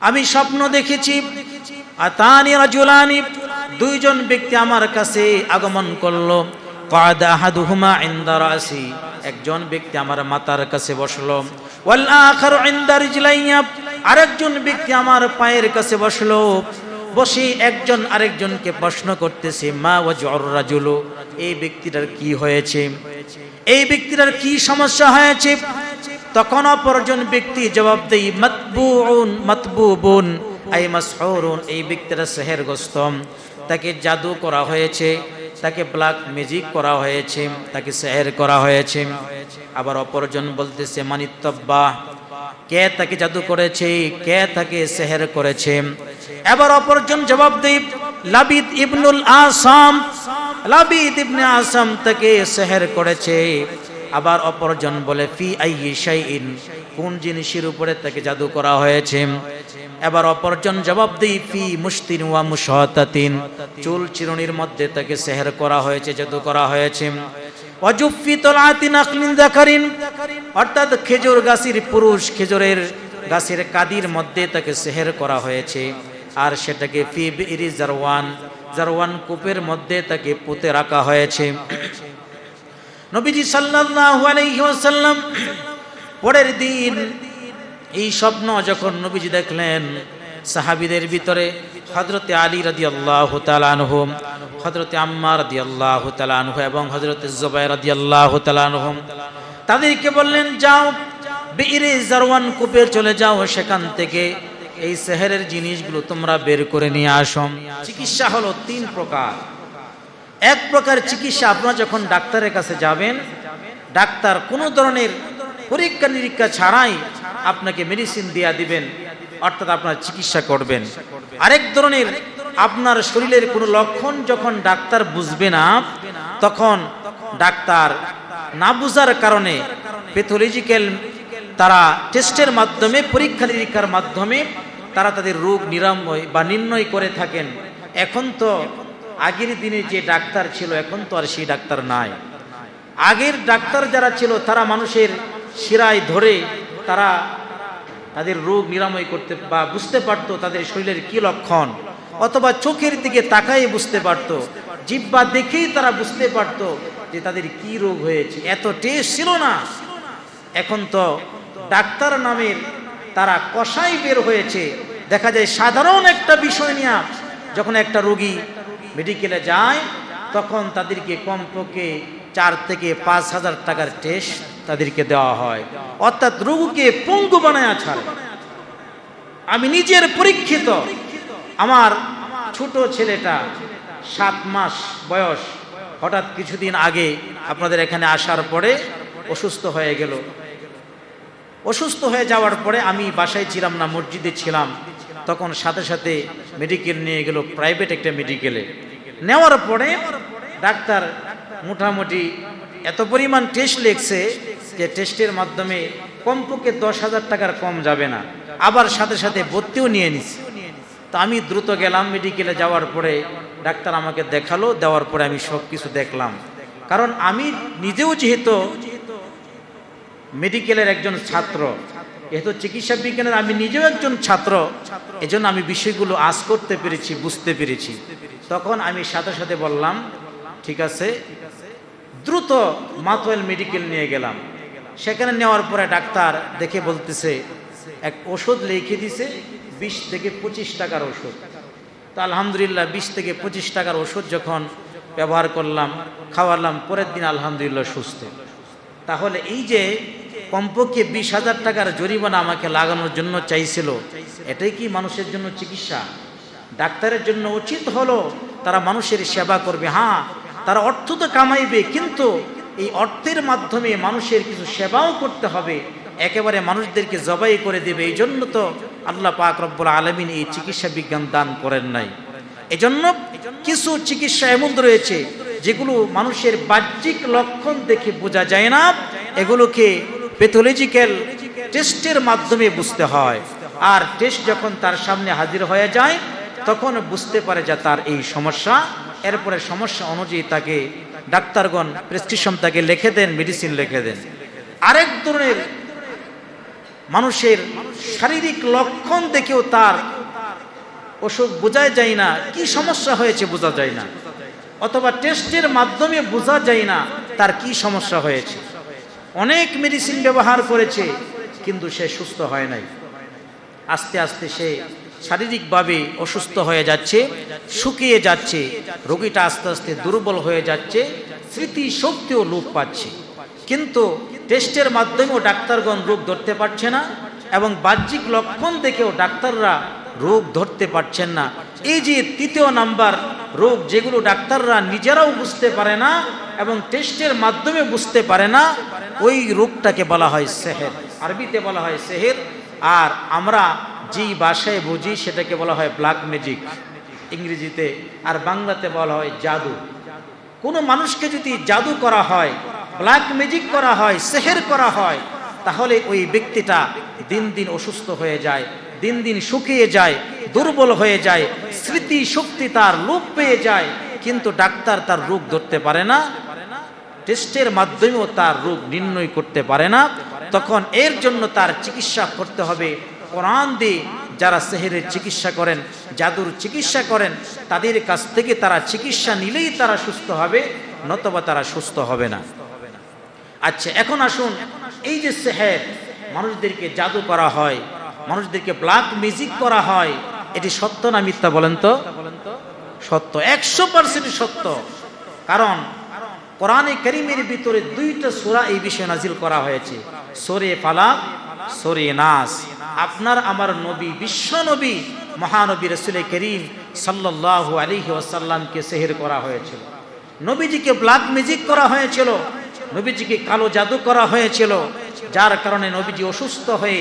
আমি স্বপ্ন দেখেছি। রাজুলানি, দুইজন ব্যক্তি আমার কাছে আগমন করল। একজন ব্যক্তি আমার মাতার কাছে বসল। আখার আরেকজন ব্যক্তি আমার পায়ের কাছে বসল। বসে একজন আরেকজনকে প্রশ্ন করতেছে, মা ও জর্রাজুলো এই ব্যক্তিটার কি হয়েছে? এই ব্যক্তিটার কি সমস্যা হয়েছে? তখন অপরজন ব্যক্তি জবাব দেই, মাতবুউন, মাতবুবুন। আই মাসহুরুন এই ব্যক্তিটা সেহেরগ্রস্ত। তাকে জাদু করা হয়েছে, তাকে ব্ল্যাক ম্যাজিক করা হয়েছে, তাকে সেহের করা হয়েছে। আবার অপরজন বলতেছে, মানিত্তব্বা, কে তাকে জাদু করেছে, কে তাকে সেহের করেছে? এবার অপরজন জবাব দেই, লাবিদ ইবনুল আসাম, লাবিদ ইবনে আসাম তাকে সেহের করেছে। আবার অপরজন বলে, ফি আইয়ি শাইইন, কোন জিনিসের উপরে তাকে জাদু করা হয়েছে? এবার অপরজন জবাব দেই, ফি মুস্তিন ওয়া মুশাতাতিন চুল চিরুনির মধ্যে তাকে সেহের করা হয়েছে, জাদু করা হয়েছে। অজুফি তলাতিন আকলিন দাকারিন অর্থাৎ খেজুর গাছের পুরুষ খেজুরের গাছের কাদির মধ্যে তাকে সেহের করা হয়েছে। আর সেটাকে ফি বিরি জারওয়ান জারওয়ান কূপের মধ্যে তাকে পুঁতে রাখা হয়েছে। নবীজি সাল্লাল্লাহু আলাইহি ওয়াসাল্লাম, পরের দিন এই স্বপ্ন যখন নবীজি দেখলেন, সাহাবিদের ভিতরে হজরতে আলী রাদি আল্লাহ তালানহ হজরতে আম্মা রাদি আল্লাহ তালানহ এবং হজরতে জবাই রাদি আল্লাহ তালানহ তাদেরকে বললেন, যাও বীরে জারওয়ান কূপে চলে যাও, সেখান থেকে এই শহরের জিনিসগুলো তোমরা বের করে নিয়ে আসো। চিকিৎসা হলো তিন প্রকার। এক প্রকার চিকিৎসা আপনারা যখন ডাক্তারের কাছে যাবেন, ডাক্তার কোনো ধরনের পরীক্ষা নিরীক্ষা ছাড়াই আপনাকে মেডিসিন দিয়া দিবেন, অর্থাৎ আপনার চিকিৎসা করবেন। আরেক ধরনের আপনার শরীরের কোনো লক্ষণ যখন ডাক্তার বুঝবে না, তখন ডাক্তার না বুঝার কারণে প্যাথোলজিক্যাল তারা টেস্টের মাধ্যমে, পরীক্ষা নিরীক্ষার মাধ্যমে তারা তাদের রোগ নিরাময় বা নির্ণয় করে থাকেন। এখন তো আগের দিনে যে ডাক্তার ছিল, এখন তো আর সেই ডাক্তার নাই। আগের ডাক্তার যারা ছিল, তারা মানুষের শিরায় ধরে তারা তাদের রোগ নিরাময় করতে বা বুঝতে পারতো তাদের শরীরের কি লক্ষণ, অথবা চোখের দিকে তাকাই বুঝতে পারতো। জিব্বা দেখেই তারা বুঝতে পারতো যে তাদের কি রোগ হয়েছে। এত টেস্ট ছিল না। এখন তো ডাক্তার নামের তারা কষাই বের হয়েছে। দেখা যায় সাধারণ একটা বিষয় নিয়ে যখন একটা রোগী মেডিকেলে যায়, তখন তাদেরকে কমপক্ষে চার থেকে পাঁচ হাজার টাকার টেস্ট তাদেরকে দেওয়া হয়। অর্থাৎ রোগীকে পঙ্গু বানায় ছাড়ে। আমি নিজের পরীক্ষিত। আমার ছোট ছেলেটা সাত মাস বয়স। হঠাৎ কিছুদিন আগে আপনাদের এখানে আসার পরে অসুস্থ হয়ে গেল। অসুস্থ হয়ে যাওয়ার পরে আমি বাসায় ছিলাম না, মসজিদে ছিলাম। তখন সাথে সাথে মেডিকেল নিয়ে গেল প্রাইভেট একটা মেডিকেলে নেওয়ার পরে ডাক্তার মোটামুটি এত পরিমাণ টেস্ট লিখছে যে টেস্টের মাধ্যমে কমপক্ষে দশ হাজার টাকার কম যাবে না। আবার সাথে সাথে ভর্তিও নিয়ে নিছি। তো আমি দ্রুত গেলাম মেডিকেলে যাওয়ার পরে ডাক্তার আমাকে দেখাল, দেওয়ার পরে আমি সব কিছু দেখলাম। কারণ আমি নিজেও যেহেতু মেডিকেলের একজন ছাত্র, যেহেতু চিকিৎসা বিজ্ঞানের আমি নিজেও একজন ছাত্র, এজন্য আমি বিষয়গুলো আজ করতে পেরেছি, বুঝতে পেরেছি। তখন আমি সাথে সাথে বললাম, ঠিক আছে। দ্রুত মাতোয়েল মেডিকেল নিয়ে গেলাম। সেখানে নেওয়ার পরে ডাক্তার দেখে বলতেছে, এক ওষুধ লিখে দিছে, বিশ থেকে পঁচিশ টাকার ওষুধ। তো আলহামদুলিল্লাহ, বিশ থেকে পঁচিশ টাকার ওষুধ যখন ব্যবহার করলাম, খাওয়ালাম, পরের দিন আলহামদুলিল্লাহ সুস্থ। তাহলে এই যে কমপক্ষে বিশ হাজার টাকার জরিমানা আমাকে লাগানোর জন্য চাইছিল, এটাই কি মানুষের জন্য চিকিৎসা? ডাক্তারের জন্য উচিত হলো তারা মানুষের সেবা করবে। হ্যাঁ তারা অর্থ তো কামাইবে, কিন্তু এই অর্থের মাধ্যমে মানুষের কিছু সেবাও করতে হবে। একেবারে মানুষদেরকে জবাই করে দেবে। এই জন্য তো আল্লাহ পাক রব্বুল আলমিন এই চিকিৎসা বিজ্ঞান দান করেন নাই। এজন্য কিছু চিকিৎসা এমন রয়েছে, যেগুলো মানুষের বাহ্যিক লক্ষণ দেখে বোঝা যায় না। এগুলোকে প্যাথোলজিক্যাল টেস্টের মাধ্যমে বুঝতে হয়। আর টেস্ট যখন তার সামনে হাজির হয়ে যায় তখন বুঝতে পারে যে তার এই সমস্যা। এরপরে সমস্যা অনুযায়ী তাকে ডাক্তারগণ প্রেসক্রিপশন তাকে লিখে দেন মেডিসিন লিখে দেন। আরেক ধরনের মানুষের শারীরিক লক্ষণ দেখেও তার অসুখ বোঝাই যায় না, কি সমস্যা হয়েছে বোঝা যায় না। অথবা টেস্টের মাধ্যমে বোঝা যায় না তার কি সমস্যা হয়েছে। অনেক মেডিসিন ব্যবহার করেছে, কিন্তু সে সুস্থ হয় নাই। আস্তে আস্তে সে শারীরিকভাবে অসুস্থ হয়ে যাচ্ছে, শুকিয়ে যাচ্ছে, রোগীটা আস্তে আস্তে দুর্বল হয়ে যাচ্ছে স্মৃতি শক্তিও লোপ পাচ্ছে। কিন্তু টেস্টের মাধ্যমেও ডাক্তারগণ রোগ ধরতে পারছে না এবং বাহ্যিক লক্ষণ দেখেও ডাক্তাররা রোগ ধরতে পারছেন না। এই যে তৃতীয় নাম্বার রোগ যেগুলো ডাক্তাররা নিজেরাও বুঝতে পারে না এবং টেস্টের মাধ্যমে বুঝতে পারে না, ওই রোগটাকে বলা হয় সেহের। আরবিতে বলা হয় সেহের। আর আমরা যেই ভাষায় বুঝি, সেটাকে বলা হয় ব্ল্যাক ম্যাজিক ইংরেজিতে আর বাংলাতে বলা হয় জাদু। কোনো মানুষকে যদি জাদু করা হয় ব্ল্যাক ম্যাজিক করা হয়, সেহের করা হয়, তাহলে ওই ব্যক্তিটা দিন দিন অসুস্থ হয়ে যায়, দিন দিন শুকিয়ে যায়, দুর্বল হয়ে যায় স্মৃতি শক্তি তার লোপ পেয়ে যায়, কিন্তু ডাক্তার তার রোগ ধরতে পারে না টেস্টের মাধ্যমেও তার রোগ নির্ণয় করতে পারে না, তখন এর জন্য তার চিকিৎসা করতে হবে কোরআন দিয়ে যারা সেহেরের চিকিৎসা করেন, জাদুর চিকিৎসা করেন, তাদের কাছ থেকে তারা চিকিৎসা নিলেই তারা সুস্থ হবে, নতবা তারা সুস্থ হবে না। আচ্ছা এখন আসুন, এই যে সেহের, মানুষদেরকে জাদু করা হয়, মানুষদেরকে ব্ল্যাক মিউজিক করা হয়, এটি সত্য না মিথ্যা বলেন তো? সত্য, একশো পার্সেন্ট সত্য। কারণ, কোরআনে করিমের ভিতরে দুইটা সোরা এই বিষয়ে নাজিল করা হয়েছে। সোরে ফালাক, সোরে নাস। আপনার আমার নবী, বিশ্ব নবী, মহানবী রসুল করিম সাল্লাহ আলিহি ওয়াসাল্লামকে সেহের করা হয়েছিল। নবীজিকে ব্ল্যাক ম্যাজিক করা হয়েছিল, নবীজিকে কালো জাদু করা হয়েছিল, যার কারণে নবীজি অসুস্থ হয়ে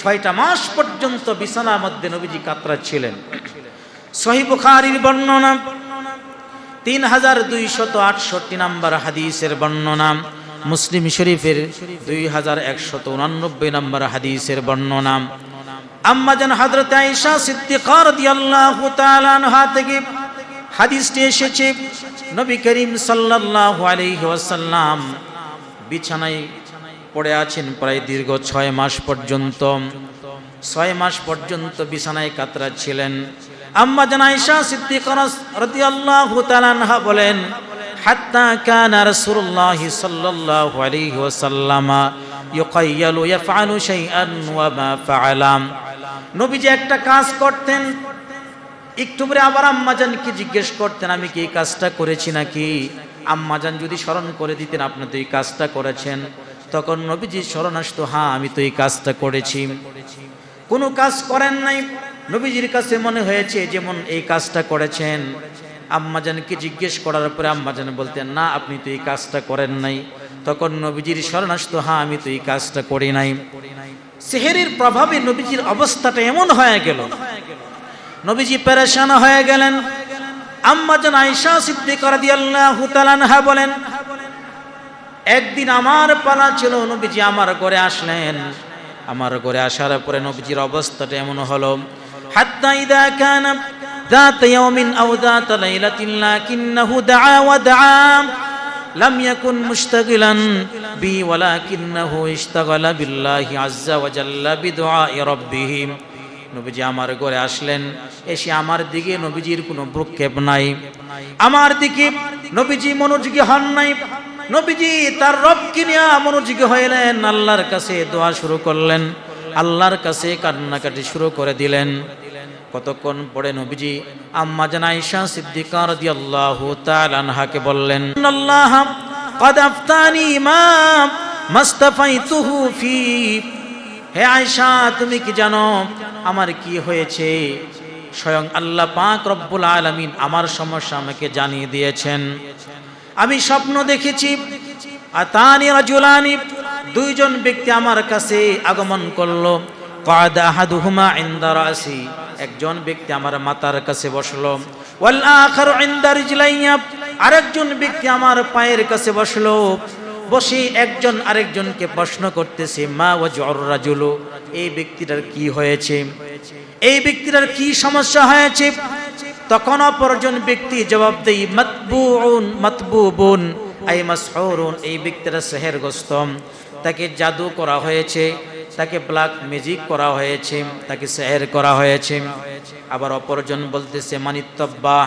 ছয়টা মাস পর্যন্ত বিছানার মধ্যে নবীজি কাতরাচ্ছিলেন। সহি বুখারির বর্ণনা, তিন হাজার দুইশত আটষট্টি নাম্বার হাদিসের বর্ণনা। মুসলিম শরীফের দুই হাজার একশত উনানব্বই নম্বর হাদিসের বর্ণনা। আম্মাজান হাজরত আয়েশা সিদ্দিকা রাদিয়াল্লাহু তাআলা আনহা থেকে হাদিসটি এসেছে, নবী করিম সাল্লাল্লাহু আলাইহি ওয়াসাল্লাম বিছানায় পড়ে আছেন প্রায় দীর্ঘ ছয় মাস পর্যন্ত। ছয় মাস পর্যন্ত বিছানায় কাতরা ছিলেন। আম্মা জান আয়েশা সিদ্দিকা রাদিয়াল্লাহু তাআলা আনহা বলেন হাত্তা কানা রাসূলুল্লাহ সাল্লাল্লাহু আলাইহি ওয়াসাল্লাম ইউকাইয়ালু ইয়াফআলু শাইআন ওয়া মা ফাআলাম নবীজি একটা কাজ করতেন, একটু পরে আবার আম্মাজানকে জিজ্ঞেস করতেন, আমি কি এই কাজটা করেছি নাকি? আম্মাজান যদি স্মরণ করে দিতেন, আপনি তো এই কাজটা করেছেন। তখন নবীজি স্মরণ আসতো হ্যাঁ আমি তো এই কাজটা করেছি। কোনো কাজ করেন নাই। নবীজির কাছে মনে হয়েছে, যেমন এই কাজটা করেছেন আম্মাজানকে জিজ্ঞেস করার পরে আম্মাজান বলতেন, না, আপনি তো এই কাজটা করেন নাই। তখন নবীজির স্মরণ আসতো হ্যাঁ আমি তো এই কাজটা করি নাই। সেহেরের প্রভাবে নবীজির অবস্থাটা এমন হয়ে গেল। নবীজি পেরেশান হয়ে গেলেন। আম্মাজান আয়েশা সিদ্দিক রাদিয়াল্লাহু তাআলা বলেন, একদিন আমার পালা ছিল, নবীজি আমার ঘরে আসলেন। আমার ঘরে আসার পরে নবীজির অবস্থাটা এমন হলো, হাত্তা ইদা কানা ذات يوم أو ذات ليلة لكنه دعا ودعا لم يكن مشتغلا بي ولكنه اشتغل بالله عز وجل بدعاء ربه নবীজি আমার ঘরে আসলেন এসে আমার দিকে নবীজির কোনো ভ্রুক্ষেপ নাই আমার দিকে নবীজি মনোযোগী হন নাই নবীজি তার রবকে নিয়ে মনোযোগী হইলেন আল্লাহর কাছে দোয়া শুরু করলেন আল্লাহর কাছে কান্নাকাটি শুরু করে দিলেন কতক্ষণ পরে নবীজি আম্মা জানাইশা সিদ্দিকা রাদিয়াল্লাহু তাআলা আনহাকে বললেন আল্লাহ قد আফতানি মা মাস্তাফাইতুহু ফি হে আয়েশা, তুমি কি জানো আমার কি হয়েছে? স্বয়ং আল্লাহ পাক রব্বুল আলামিন আমার সমস্যা আমাকে জানিয়ে দিয়েছেন। আমি স্বপ্ন দেখেছি, আতানি রাজুলানি, দুইজন ব্যক্তি আমার কাছে আগমন করল। কাদা আহাদুহুমা ইনদা রাসি একজন ব্যক্তি আমার মাতার কাছে বসল। ওয়াল আখারু ইনদা রিজলাইয়া আরেকজন ব্যক্তি আমার পায়ের কাছে বসল। বসে একজন আরেকজনকে প্রশ্ন করতেছে, মা ওয়াজুর রাজুলু? এই ব্যক্তিটার কি হয়েছে? এই ব্যক্তিটার কি সমস্যা হয়েছে? তখন অপরজন ব্যক্তি জবাব দেই মাতবুউন, মাতবুবুন, আই মাসহুরুন এই ব্যক্তিটা সেহেরগ্রস্ত। তাকে জাদু করা হয়েছে। তাকে ব্ল্যাক ম্যাজিক করা হয়েছে, তাকে সেহের করা হয়েছে। আবার অপরজন বলতেছে মানিতব্বা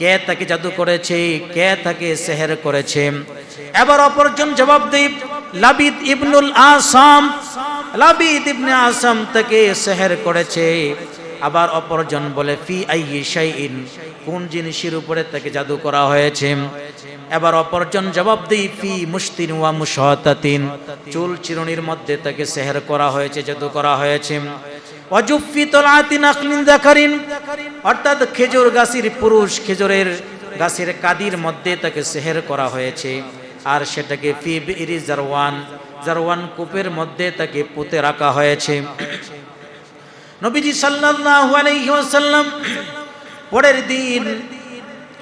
কে তাকে জাদু করেছে? কে তাকে সেহের করেছে? এবার অপরজন জবাব দেই লাবিদ ইবনুল আসাম, লাবিদ ইবনে আসাম তাকে সেহের করেছে। আবার অপরজন বলে, ফি আইয়ি শাইইন, কোন জিনিসের উপরে তাকে জাদু করা হয়েছে? এবার অপরজন জবাব দেই, ফি মুস্তিন ওয়া মুশাতাতিন। চুল চিরুনির মধ্যে তাকে সেহের করা হয়েছে, জাদু করা হয়েছে। অজুফি তলাতিন আকলিন দেখারিন অর্থাৎ খেজুর গাছের পুরুষ খেজুরের গাছের কাদির মধ্যে তাকে সেহের করা হয়েছে। আর সেটাকে ফি বিরি জারওয়ান জারওয়ান কূপের মধ্যে তাকে পুঁতে রাখা হয়েছে। নবীজি সাল্লাল্লাহু আলাইহি ওয়াসাল্লাম পরের দিন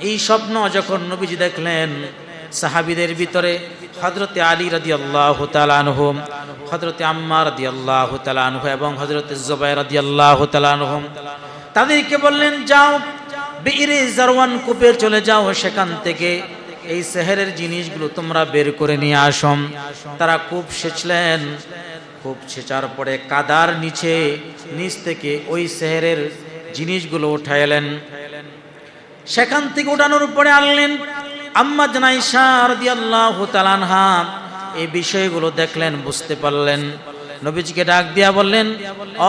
এই স্বপ্ন যখন নবীজি দেখলেন, সাহাবিদের ভিতরে হজরতে আলী রাদি আল্লাহ তালানহ হজরতে আম্মা রাদি আল্লাহ তালানহ এবং হজরতে জবাই রাদি আল্লাহ তালানহ তাদেরকে বললেন, যাও বীরে জারওয়ান কূপে চলে যাও, সেখান থেকে এই শহরের জিনিসগুলো তোমরা বের করে নিয়ে আসম তারা কূপ সেচলেন। কূপ সেচার পরে কাদার নিচে, নিচ থেকে ওই শহরের জিনিসগুলো উঠাইলেন। সেখান থেকে উঠানোর উপরে আনলেন। আম্মা জানাইশা রাদিয়াল্লাহু তাআলাহা এই বিষয়গুলো দেখলেন, বুঝতে পারলেন। নবীজিকে ডাক দিয়া বললেন,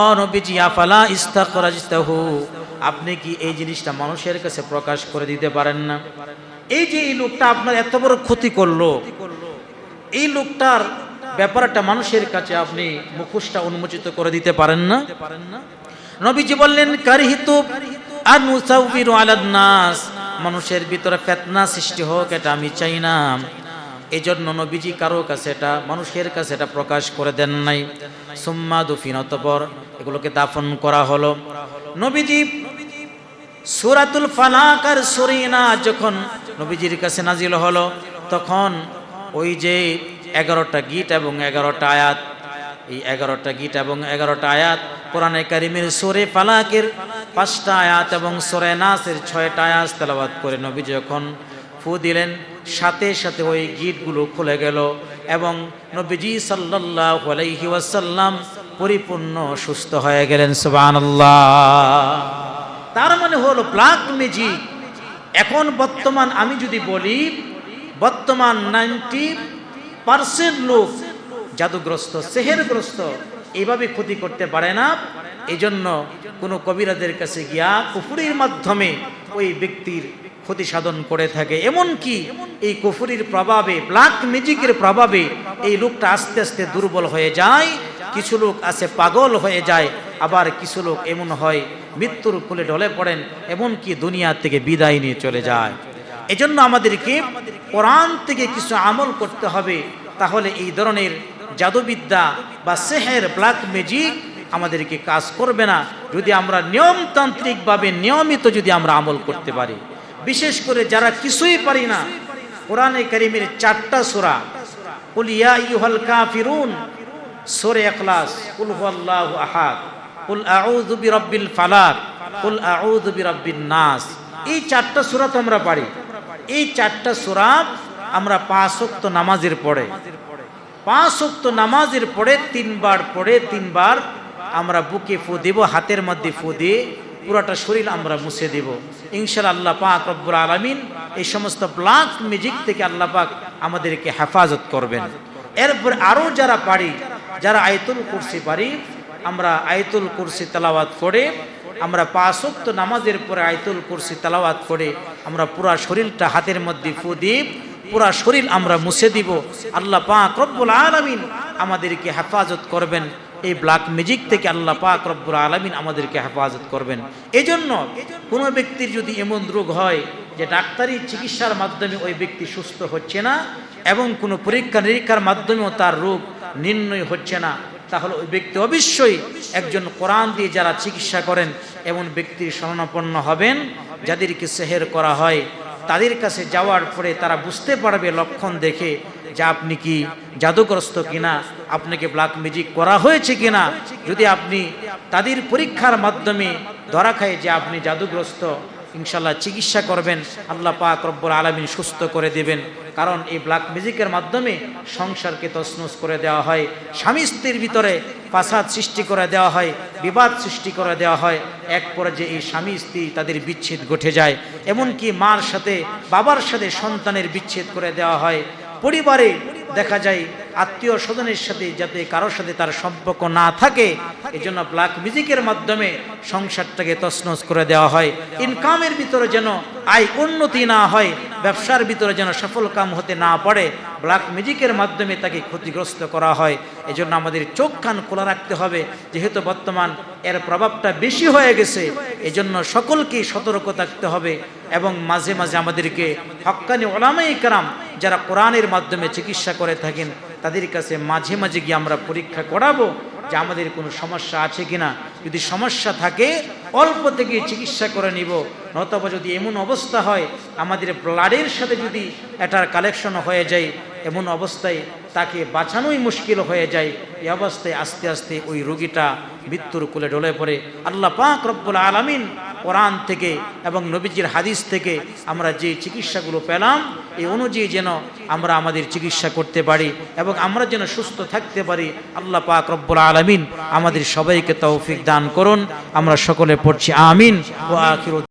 অ নবীজি, আফালা ইস্তাখরাজতাহু? আপনি কি এই জিনিসটা মানুষের কাছে প্রকাশ করে দিতে পারেন না? এই যে এই লোকটা আপনার এত বড় ক্ষতি করল, এই লোকটার ব্যাপারটা মানুষের কাছে আপনি মুখোশটা উন্মোচিত করে দিতে পারেন না? নবীজি বললেন, কারিহিতু আলান নাস। মানুষের ভিতরে ফেতনা সৃষ্টি হোক, এটা আমি চাই না। এই জন্য নবীজি কারও কাছে এটা, মানুষের কাছে এটা প্রকাশ করে দেন নাই। সুম্মা দুফিন, অতপর এগুলোকে দাফন করা হলো। নবীজি সুরাতুল ফালাক আর সরিনা যখন নবীজির কাছে নাজিল হলো, তখন ওই যে এগারোটা গীত এবং এগারোটা আয়াত, এই এগারোটা গীত এবং এগারোটা আয়াত কোরআনে কারিমের সোরে ফালাকের পাঁচটা আয়াত এবং সোরে নাসের ছয়টা আয়াত তেলাবাদ করে নবী যখন ফু দিলেন, সাথে সাথে ওই গীতগুলো খুলে গেল এবং নবীজি সাল্লাল্লাহু আলাইহি ওয়াসাল্লাম পরিপূর্ণ সুস্থ হয়ে গেলেন, সুবহানাল্লাহ। তার মানে হলো ব্ল্যাক ম্যাজিক। এখন বর্তমান আমি যদি বলি, বর্তমান নাইনটি পার্সেন্ট লোক জাদুগ্রস্ত, সেহেরগ্রস্ত। এইভাবে ক্ষতি করতে পারে না। এই জন্য কোনো কবিরাদের কাছে গিয়া কুফুরির মাধ্যমে ওই ব্যক্তির ক্ষতি সাধন করে থাকে। এমন কি এই কুফুরির প্রভাবে, ব্ল্যাক ম্যাজিকের প্রভাবে এই লোকটা আস্তে আস্তে দুর্বল হয়ে যায়। কিছু লোক আছে পাগল হয়ে যায়, আবার কিছু লোক এমন হয় মৃত্যুর কোলে ঢলে পড়েন এমন কি দুনিয়া থেকে বিদায় নিয়ে চলে যায়। এজন্য আমাদেরকে কোরআন থেকে কিছু আমল করতে হবে। তাহলে এই ধরনের জাদুবিদ্যা বা সেহের ব্ল্যাক ম্যাজিক আমাদেরকে কাজ করবে না। যদি আমরা নিয়মতান্ত্রিকভাবে নিয়মিত যদি আমরা আমল করতে পারি, বিশেষ করে যারা কিছুই পারি না, কোরআনে করিমের চারটা সোরা কুলিয়া ইউহল কাফিরুন, সোরে এখলাস কুল হুয়াল্লাহু আহাদ, কুল আউযু বিরাব্বিল ফালাক, কুল আউযু বিরাব্বিন নাস। এই চারটা সূরা তো আমরা পারি। এই চারটা সূরা আমরা পাঁচ ওয়াক্ত নামাজের পড়ে পাঁচ ওয়াক্ত নামাজের পরে তিনবার পরে তিনবার আমরা বুকে ফু দেব, হাতের মধ্যে ফু দিয়ে পুরোটা শরীর আমরা মুছে দেব। ইনশাল আল্লাহ পাক রব্বুল আলমিন এই সমস্ত ব্লাক মিউজিক থেকে আল্লাহ পাক আমাদেরকে হেফাজত করবেন। এরপর আরও যারা পারি, যারা আয়তুল কুরসি পারি, আমরা আয়তুল কুরসি তালাওয়াত করে, আমরা পাঁচক্ত নামাজের পরে আয়তুল কুরসি তালাওয়াত করে, আমরা পুরা শরীরটা হাতের মধ্যে ফু দিয়ে পুরা শরীর আমরা মুছে দিব। আল্লাহ পাক রব্বুল আলমিন আমাদেরকে হেফাজত করবেন। এই ব্ল্যাক ম্যাজিক থেকে আল্লাহ পাক রব্বুল আলমিন আমাদেরকে হেফাজত করবেন। এই জন্য কোনো ব্যক্তির যদি এমন রোগ হয় যে ডাক্তারি চিকিৎসার মাধ্যমে ওই ব্যক্তি সুস্থ হচ্ছে না এবং কোনো পরীক্ষা নিরীক্ষার মাধ্যমেও তার রোগ নির্ণয় হচ্ছে না, তাহলে ওই ব্যক্তি অবশ্যই একজন কোরআন দিয়ে যারা চিকিৎসা করেন, এমন ব্যক্তির শরণাপন্ন হবেন, যাদেরকে সেহের করা হয়। তাদের কাছে যাওয়ার পরে তারা বুঝতে পারবে লক্ষণ দেখে যে আপনি কি জাদুগ্রস্ত কিনা, আপনাকে ব্ল্যাক ম্যাজিক করা হয়েছে কিনা। যদি আপনি তাদের পরীক্ষার মাধ্যমে ধরা খায় যে আপনি জাদুগ্রস্ত ইনশাল্লাহ চিকিৎসা করবেন, আল্লাহ পাক রব্বুল আলমিন সুস্থ করে দেবেন। কারণ এই ব্ল্যাক মিউজিকের মাধ্যমে সংসারকে তছনছ করে দেওয়া হয়, স্বামী স্ত্রীর ভিতরে ফাসাদ সৃষ্টি করে দেওয়া হয়, বিবাদ সৃষ্টি করে দেওয়া হয়, এক পর্যায়ে এই স্বামী স্ত্রী তাদের বিচ্ছেদ ঘটে যায়। এমনকি মার সাথে, বাবার সাথে সন্তানের বিচ্ছেদ করে দেওয়া হয়। পরিবারে দেখা যায় আত্মীয় স্বজনের সাথে যাতে কারোর সাথে তার সম্পর্ক না থাকে, এজন্য ব্ল্যাক মিউজিকের মাধ্যমে সংসারটাকে তছনছ করে দেওয়া হয়। ইনকামের ভিতরে যেন আয় উন্নতি না হয় ব্যবসার ভিতরে যেন সফল কাম হতে না পারে ব্ল্যাক মিউজিকের মাধ্যমে তাকে ক্ষতিগ্রস্ত করা হয়। এজন্য আমাদের চোখ কান খোলা রাখতে হবে। যেহেতু বর্তমান এর প্রভাবটা বেশি হয়ে গেছে, এজন্য সকলকে সতর্ক থাকতে হবে এবং মাঝে মাঝে আমাদেরকে হক্কানি ওলামাই কারাম যারা কোরআনের মাধ্যমে চিকিৎসা করে থাকেন, তাদের কাছে মাঝে মাঝে গিয়ে আমরা পরীক্ষা করাবো। যে আমাদের কোনো সমস্যা আছে কিনা, যদি সমস্যা থাকে, অল্প থেকে চিকিৎসা করে নিব। নতবা যদি এমন অবস্থা হয়, আমাদের ব্লাডের সাথে যদি এটার কালেকশন হয়ে যায়, এমন অবস্থায় তাকে বাঁচানোই মুশকিল হয়ে যায়। এই অবস্থায় আস্তে আস্তে ওই রোগীটা মৃত্যুর কোলে ঢলে পড়ে। আল্লাহ পাক রব্বুল আলামিন কোরআন থেকে এবং নবীজির হাদিস থেকে আমরা যে চিকিৎসাগুলো পেলাম, এই অনুযায়ী যেন আমরা আমাদের চিকিৎসা করতে পারি এবং আমরা যেন সুস্থ থাকতে পারি। আল্লাহ পাক রব্বুল আলমিন আমাদের সবাইকে তৌফিক দান করুন। আমরা সকলে পড়ছি আমিন। ও আখির